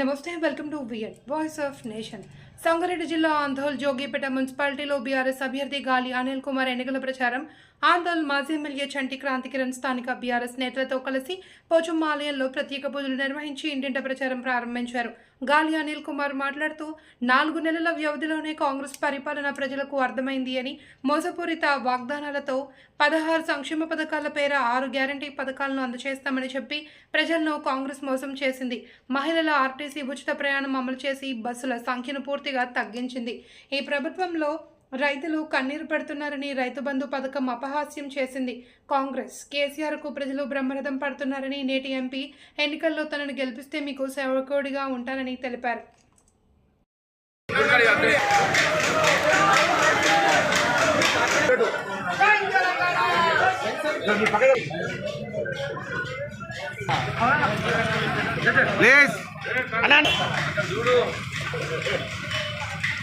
Namaste, welcome to VN, Voice of Nation. Sangareddy జిల్లా ఆంధోల్ జోగిపేట మున్సిపాలిటీలో BRS అభ్యర్థి గాలి అనిల్ కుమార్ ఎన్నికల ప్రచారం. ఆందోళ్ మాజీ ఎమ్మెల్యే చంటి క్రాంతికిరణ్ స్థానిక బీఆర్ఎస్ నేతలతో కలిసి పోచమ్మ ఆలయంలో ప్రత్యేక పూజలు నిర్వహించి ఇంటింట ప్రచారం ప్రారంభించారు. గాలి అనిల్ కుమార్ మాట్లాడుతూ నాలుగు నెలల వ్యవధిలోనే కాంగ్రెస్ పరిపాలన ప్రజలకు అర్థమైంది అని మోసపూరిత వాగ్దానాలతో పదహారు సంక్షేమ పథకాల పేర ఆరు గ్యారంటీ పథకాలను అందజేస్తామని చెప్పి ప్రజలను కాంగ్రెస్ మోసం చేసింది. మహిళల ఆర్టీసీ ఉచిత ప్రయాణం అమలు చేసి బస్సుల సంఖ్యను పూర్తి పూర్తిగా తగ్గించింది. ఈ ప్రభుత్వంలో రైతులు కన్నీరు పెడుతున్నారని రైతు బంధు పథకం అపహాస్యం చేసింది. కాంగ్రెస్ కేసీఆర్కు ప్రజలు బ్రహ్మరథం పడుతున్నారని నేటి ఎంపీ ఎన్నికల్లో తనను గెలిపిస్తే మీకు సేవకుడిగా ఉంటానని తెలిపారు. ప్లీజ్.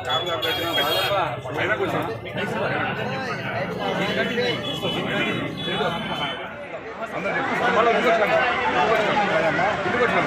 చాలా చాలా కావాలి కొంచెం అందరూ ఇంటికి వచ్చినాం ఇంటికి వచ్చినాం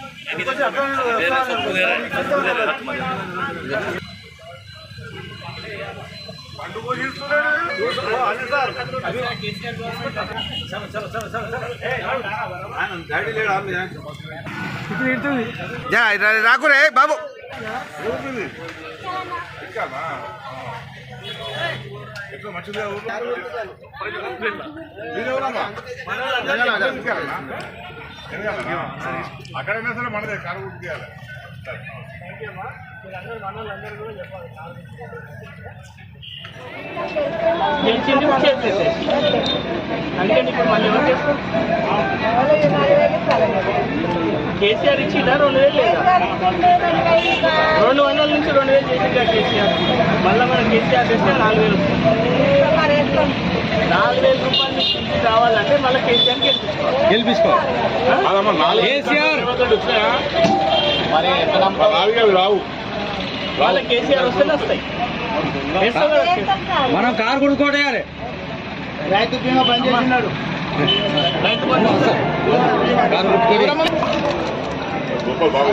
రాకురే బాబు. అక్కడైనా సరే మనదే కారు గుర్తియాలి. గెలిచింది ఇప్పుడు మళ్ళీ కేసీఆర్ ఇచ్చిందా? రెండు వేలు లేదా? రెండు వందల నుంచి రెండు వేలు చేసిందా కేసీఆర్? మళ్ళీ మన కేసీఆర్ చేస్తే నాలుగు వేలు వస్తుంది. నాలుగు వేల రూపాయలు నుంచి ఇంటికి రావాలంటే మళ్ళీ కేసీఆర్! గెలిపించుకోవాలి కేసీఆర్ రావు. మళ్ళీ కేసీఆర్ వస్తేనే వస్తాయి? మనం కారు కొనుక్కోటేయాలి రైతు బీమా బంద్ చేసినాడు. రైతు బంధు వస్తుంది. గొప్ప బాగా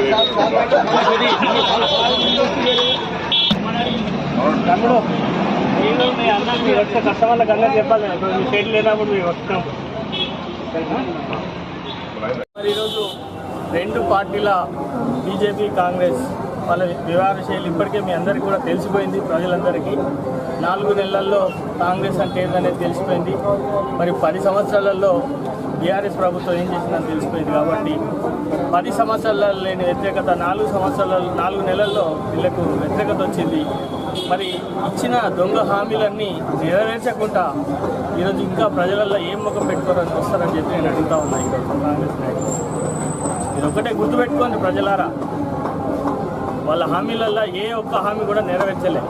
నేను మీ అన్నకి మీరు వచ్చే కస్టమర్లకు అందరూ చెప్పాలి ఇప్పుడు మీ సైడ్ లేనప్పుడు మేము వస్తున్నాం మరి ఈరోజు రెండు పార్టీల బీజేపీ కాంగ్రెస్ వాళ్ళ వివాహ శైలి ఇప్పటికే మీ అందరికీ కూడా తెలిసిపోయింది ప్రజలందరికీ. నాలుగు నెలల్లో కాంగ్రెస్ అంటే ఏంటనేది తెలిసిపోయింది. మరి పది సంవత్సరాలలో బీఆర్ఎస్ ప్రభుత్వం ఏం చేసిందని తెలిసిపోయింది కాబట్టి పది సంవత్సరాలలో లేని వ్యతిరేకత నాలుగు సంవత్సరాలలో నాలుగు నెలల్లో వీళ్ళకు వ్యతిరేకత వచ్చింది. మరి ఇచ్చిన దొంగ హామీలన్నీ నెరవేర్చకుండా ఈరోజు ఇంకా ప్రజలలో ఏం ముఖం పెట్టుకోరని వస్తారని చెప్పి నేను అడుగుతా ఉన్నా ఈరోజు కాంగ్రెస్ నాయకులు. ఇది ఒకటే గుర్తుపెట్టుకోండి ప్రజలారా. వాళ్ళ హామీలల్లో ఏ ఒక్క హామీ కూడా నెరవేర్చలే.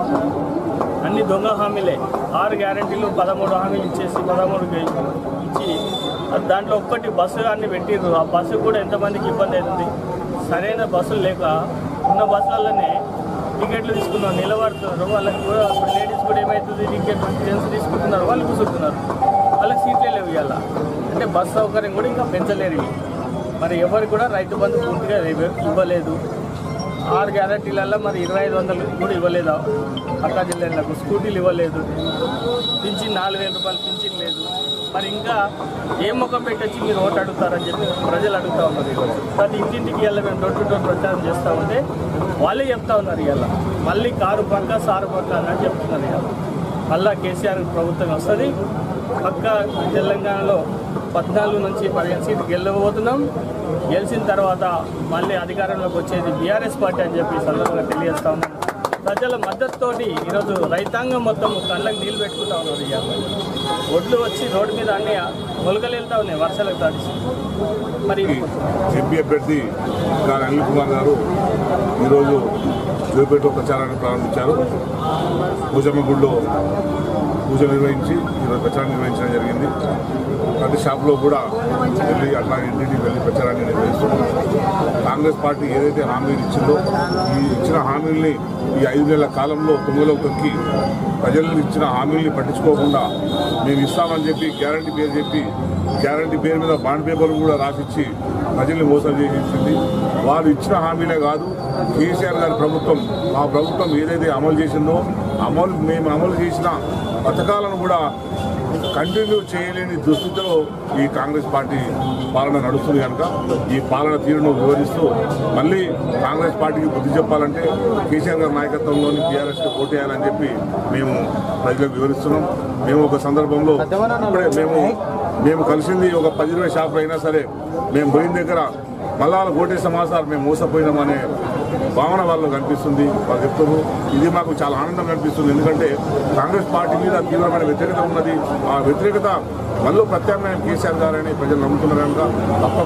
అన్ని దొంగ హామీలే. ఆరు గ్యారెంటీలు పదమూడు హామీలు ఇచ్చేసి పదమూడు ఇచ్చి దాంట్లో ఒక్కటి బస్సు అన్ని పెట్టిర్రు. ఆ బస్సు కూడా ఎంతమందికి ఇబ్బంది అవుతుంది? సరైన బస్సులు లేక ఉన్న బస్సులలోనే టికెట్లు తీసుకున్నారు నిలబడుతున్నారు. వాళ్ళకి కూడా ఇప్పుడు లేడీస్ కూడా ఏమవుతుంది టికెట్ జెంట్స్ తీసుకుంటున్నారు. వాళ్ళు కూర్చుంటున్నారు. వాళ్ళకి సీట్లే లేవు ఇవాళ. అంటే బస్సు సౌకర్యం కూడా ఇంకా పెంచలేరు ఇవి. మరి ఎవరు కూడా రైతు బంధు పూర్తిగా ఇవ్వలేదు. ఆరు గ్యారంటీలలో మరి ఇరవై ఐదు వందలు కూడా ఇవ్వలేదు? పక్కా జిల్లాలకు స్కూటీలు ఇవ్వలేదు. పింఛన్ నాలుగు వేల రూపాయలు పింఛన్ లేదు. మరి ఇంకా ఏం ముఖం పెట్టొచ్చి మీరు ఓటు అడుగుతారని చెప్పి ప్రజలు అడుగుతా ఉన్నారు ఈరోజు. ప్రతి ఇంటింటికి వెళ్ళి మేము డోర్ టు డోర్ ప్రచారం చేస్తూ ఉంటే వాళ్ళే చెప్తా ఉన్నారు ఇవాళ. మళ్ళీ కారు పక్క సారు పక్క అని చెప్తున్నారు ఇవాళ. మళ్ళా కేసీఆర్ ప్రభుత్వం వస్తుంది. పక్క తెలంగాణలో పద్నాలుగు నుంచి పదిహేను సీట్లు గెలవబోతున్నాం. గెలిచిన తర్వాత మళ్ళీ అధికారంలోకి వచ్చేది బీఆర్ఎస్ పార్టీ అని చెప్పి సందర్భంగా తెలియజేస్తా ఉన్నాను ప్రజల మద్దతుతోటి ఈరోజు రైతాంగం మొత్తం కళ్ళకు నీళ్ళు పెట్టుకుంటా ఉన్నారు ఇవాళ ఒడ్లు వచ్చి రోడ్డు మీద అన్ని మొలకలు వెళ్తా ఉన్నాయి వర్షాలకు తడిచి మరి ఎంపీ అభ్యర్థి గారు అనిల్ కుమార్ గారు ఈరోజు జోపేట ప్రచారాన్ని ప్రారంభించారు. పూజమ్మ గుడిలో పూజ నిర్వహించి ఈరోజు ప్రచారం నిర్వహించడం జరిగింది. ప్రతి షాప్లో కూడా వెళ్ళి అట్లా ఇంటింటికి వెళ్ళి ప్రచారాన్ని నిర్వహిస్తున్నాం. కాంగ్రెస్ పార్టీ ఏదైతే హామీలు ఇచ్చిందో ఈ ఇచ్చిన హామీల్ని ఈ ఐదు నెలల కాలంలో తొమ్మిదిలో తొక్కి ప్రజలు ఇచ్చిన హామీల్ని పట్టించుకోకుండా మేము ఇస్తామని చెప్పి గ్యారంటీ పేరు చెప్పి గ్యారంటీ పేరు మీద బాండ్ పేపర్లు కూడా రాసిచ్చి ప్రజల్ని మోసం చేసింది. వారు ఇచ్చిన హామీలే కాదు కేసీఆర్ గారి ప్రభుత్వం. మా ప్రభుత్వం ఏదైతే అమలు చేసిందో అమలు మేము అమలు చేసిన పథకాలను కూడా కంటిన్యూ చేయలేని దుస్థితిలో ఈ కాంగ్రెస్ పార్టీ పాలన నడుస్తుంది కనుక ఈ పాలన తీరును వివరిస్తూ మళ్ళీ కాంగ్రెస్ పార్టీకి బుద్ధి చెప్పాలంటే కేసీఆర్ గారి నాయకత్వంలోని టీఆర్ఎస్కి ఓటేయాలని చెప్పి మేము ప్రజలకు వివరిస్తున్నాం. మేము ఒక సందర్భంలో ఇప్పుడే మేము మేము కలిసింది ఒక పది ఇరవై షాపులు అయినా సరే మేము పోయిన దగ్గర మళ్ళా కోటే సమాచారం మేము మోసపోయినామనే భావన వాళ్ళు కనిపిస్తుంది వాళ్ళు చెప్తారు ఇది మాకు చాలా ఆనందం కనిపిస్తుంది ఎందుకంటే కాంగ్రెస్ పార్టీ మీద తీవ్రమైన వ్యతిరేకత ఉన్నది. ఆ వ్యతిరేకత మళ్ళీ ప్రత్యామ్నాయం కేసీఆర్ గారని ప్రజలు నమ్ముతున్నారు కనుక తప్ప